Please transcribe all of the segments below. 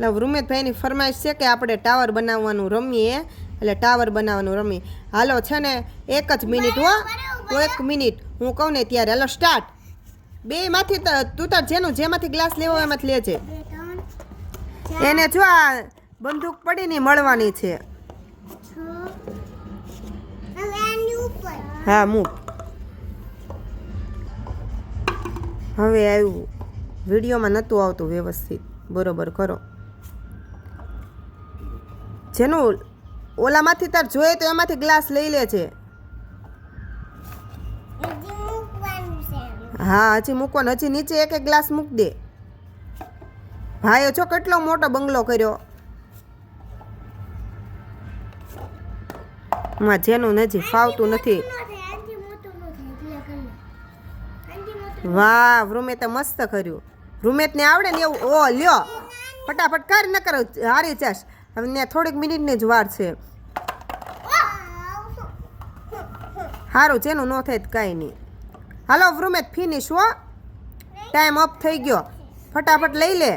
એટલે રૂમેતભાઈની ફરમાઈશ છે કે આપણે ટાવર બનાવવાનું રમીએ. એટલે ટાવર બનાવવાનું રમીએ. હાલો, છે ને, એક જ મિનિટ હો. તો એક મિનિટ. હું કહું ને ત્યારે, હાલો સ્ટાર્ટ બે માંથી તું તાર જેનું જેમાંથી ગ્લાસ લેવો એમાંથી લેજે. એને જો આ બંદૂક પડીને મળવાની છે. હા, મૂક. હવે આવ્યું. વિડીયોમાં નહોતું આવતું વ્યવસ્થિત. બરોબર, કરો. જેનું ઓલામાંથી તાર જોઈએ તો એમાંથી ગ્લાસ લઈ લે છે. હા હજી મૂકવાનો. હજી નીચે એક એક ગ્લાસ મૂક દે. ભાઈઓ છો કેટલો મોટો બંગલો કર્યો. માં જેનું નથી ફાવતું નથી. વાહ વૃમેતે મસ્ત કર્યું. રૂમેતને આવડે ને એવું. ઓ લ્યો. ફટાફટ કર ન કરો હારી જાશ. હવે ત્યાં થોડીક મિનિટની જ વાર છે. સારું જેનું ન થાય કાંઈ નહીં. હાલો વૃમેત ફિનિશ હો. ટાઈમ અપ થઈ ગયો. ફટાફટ લઈ લે.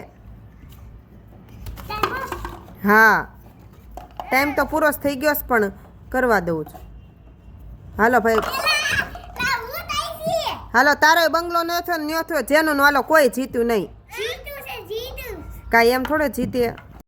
હા. ટાઈમ તો પૂરો થઈ ગયો છે પણ કરવા દઉં છું. હાલો ભાઈ. હાલો તારો બંગલો ન થયો ને થયો. જેનું ને હાલો કોઈ જીત્યું નહીં. કાંઈ એમ થોડે જીતે.